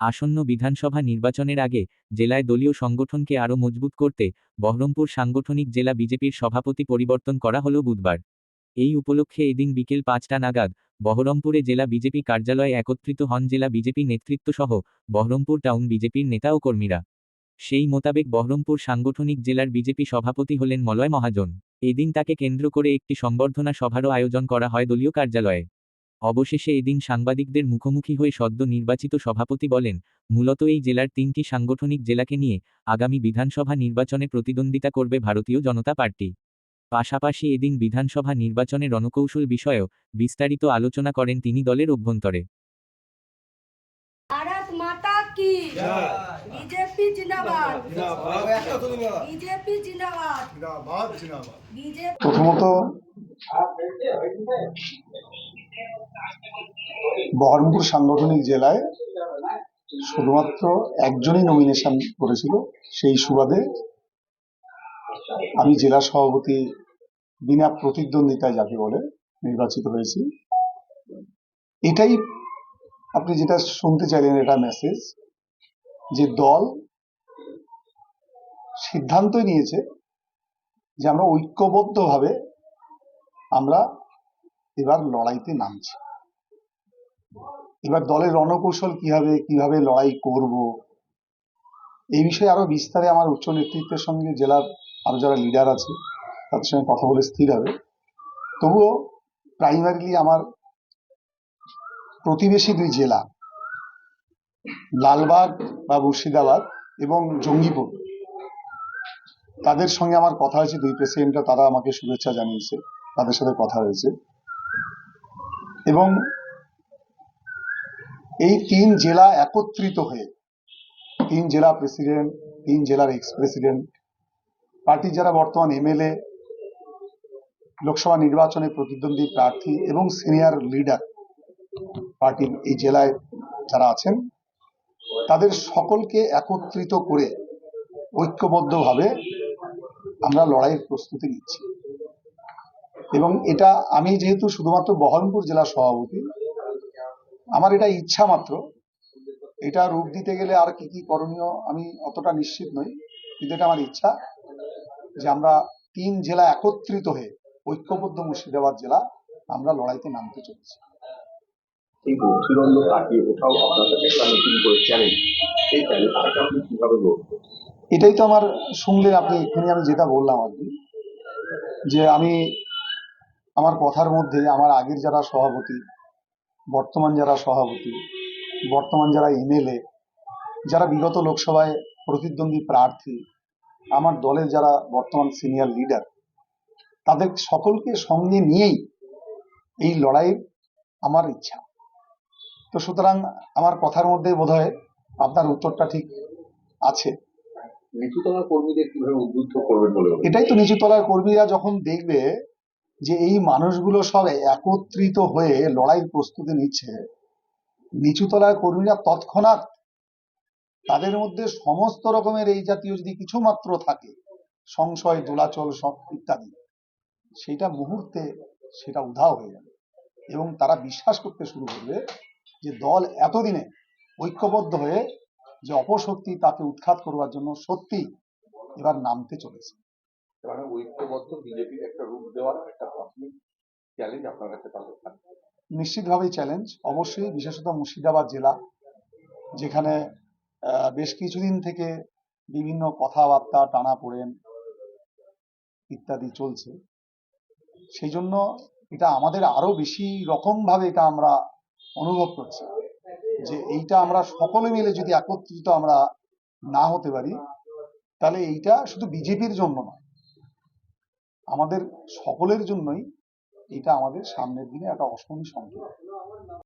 আসন্ন বিধানসভা নির্বাচনের আগে জেলায় দলীয় সংগঠনকে আরও মজবুত করতে বহরমপুর সাংগঠনিক জেলা বিজেপির সভাপতি পরিবর্তন করা হল বুধবার। এই উপলক্ষে এদিন বিকেল পাঁচটা নাগাদ বহরমপুরে জেলা বিজেপি কার্যালয়ে একত্রিত হন জেলা বিজেপি নেতৃত্বসহ বহরমপুর টাউন বিজেপির নেতা ও কর্মীরা। সেই মোতাবেক বহরমপুর সাংগঠনিক জেলার বিজেপি সভাপতি হলেন মলয় মহাজন। এদিন তাকে কেন্দ্র করে একটি সংবর্ধনা সভারও আয়োজন করা হয় দলীয় কার্যালয়ে। অবশেষে এদিন সাংবাদিকদের মুখোমুখি হয়ে সদ্য নির্বাচিত সভাপতি বলেন মূলত এই জেলার তিনটি সাংগঠনিক জেলাকে নিয়ে আগামী বিধানসভা নির্বাচনে প্রতিদ্বন্দ্বিতা করবে ভারতীয় জনতা পার্টি। পাশাপাশি এদিন বিধানসভা নির্বাচনে রণকৌশল বিষয়েও বিস্তারিত আলোচনা করেন তিনি দলের অভ্যন্তরে। প্রথমত বহরমপুর সাংগঠনিক জেলায় শুধুমাত্র একজনই নমিনেশন করেছিল, সেই সুবাদে আমি জেলা সভাপতি বিনা প্রতিদ্বন্দ্বিতায় যাকে বলে নির্বাচিত হয়েছি। এটাই আপনি যেটা শুনতে চাইলেন, এটা মেসেজ যে দল সিদ্ধান্তই নিয়েছে যে আমরা ঐক্যবদ্ধভাবে আমরা এবার লড়াইতে নামছে। এবার দলের রণকৌশল কি হবে কীভাবে লড়াই করব? এই বিষয়ে আরও বিস্তারে আমার উচ্চ নেতৃত্বের সঙ্গে জেলার আরও যারা লিডার আছে, তাদের সঙ্গে কথা বলে স্থির হবে। তবুও প্রাইমারিলি আমার প্রতিবেশী দুই জেলা, লালবাগ বা মুর্শিদাবাদ এবং জঙ্গিপুর। তাদের সঙ্গে আমার কথা হয়েছে, দুই প্রেসিডেন্টরা তারা আমাকে শুভেচ্ছা জানিয়েছে, তাদের সাথে কথা হয়েছে। এবং এই তিন জেলা একত্রিত হয়ে, তিন জেলা প্রেসিডেন্ট, তিন জেলার এক্স প্রেসিডেন্ট পার্টির যারা বর্তমান এমএলএ, লোকসভা নির্বাচনে প্রতিদ্বন্দ্বী প্রার্থী এবং সিনিয়র লিডার পার্টির এই জেলায় যারা আছেন, তাদের সকলকে একত্রিত করে ঐক্যবদ্ধভাবে আমরা লড়াইয়ের প্রস্তুতি নিচ্ছি। এবং এটা আমি যেহেতু শুধুমাত্র বহরমপুর জেলা সভাপতি আমার এটা ইচ্ছা মাত্র। এটা রূপ দিতে গেলে আর কি কি করণীয় আমি অতটা নিশ্চিত নই কিন্তু এটা আমার ইচ্ছা যে আমরা তিন জেলা একত্রিত হয়ে ঐক্যবদ্ধ মুর্শিদাবাদ জেলা আমরা লড়াইতে নামতে চলেছি। কিন্তু চূড়ান্ত কাটিয়ে ওঠাও আপনার কাছে একটা নতুন করে চ্যালেঞ্জ সেই চ্যালেঞ্জটাকে আপনি কীভাবে গ্রহণ এটাই তো আমার শুনলেন আপনি এক্ষুনি আমি যেটা বললাম আর কি যে আমি আমার কথার মধ্যে আমার আগের যারা সভাপতি বর্তমান যারা সভাপতি বর্তমান যারা এমএলএ যারা বিগত লোকসভায় প্রতিদ্বন্দ্বী প্রার্থী আমার দলের যারা বর্তমান সিনিয়র লিডার তাদের সকলকে সঙ্গে নিয়েই এই লড়াইয়ের আমার ইচ্ছা। তো সুতরাং আমার কথার মধ্যে বোধহয় আপনার উত্তরটা ঠিক আছে। নিচুতলা কর্মীদের কীভাবে উদ্বুদ্ধ করবেন বলে এটাই তো নিচুতলার কর্মীরা যখন দেখবে যে এই মানুষগুলো সব একত্রিত হয়ে লড়াইয়ের প্রস্তুতি নিচ্ছে। নিচুতলার কর্মীরা তৎক্ষণাৎ তাদের মধ্যে সমস্ত রকমের এই জাতীয় যদি কিছু মাত্র থাকে, সংশয়, দোলাচল সব ইত্যাদি সেটা মুহূর্তে সেটা উধাও হয়ে যাবে। এবং তারা বিশ্বাস করতে শুরু করবে যে দল এতদিনে ঐক্যবদ্ধ হয়ে যে অপশক্তি তাকে উৎখাত করবার জন্য সত্যি এবার নামতে চলেছে। মানে ঐক্যবদ্ধ বিজেপির একটা রূপ দেওয়ার একটা প্রাথমিক চ্যালেঞ্জ আপনার কাছে তাহলে নিশ্চিতভাবেই চ্যালেঞ্জ অবশ্যই বিশেষত মুর্শিদাবাদ জেলা, যেখানে বেশ কিছুদিন থেকে বিভিন্ন কথাবার্তা টানা পড়েন ইত্যাদি চলছে। সেই জন্য এটা আমাদের আরও বেশি রকম ভাবে এটা আমরা অনুভব করছি, যে এইটা আমরা সকলে মিলে যদি একত্রিত আমরা না হতে পারি, তাহলে এইটা শুধু বিজেপির জন্য নয় আমাদের সকলের জন্যই এটা আমাদের সামনের দিনে একটা অশনি সংকেত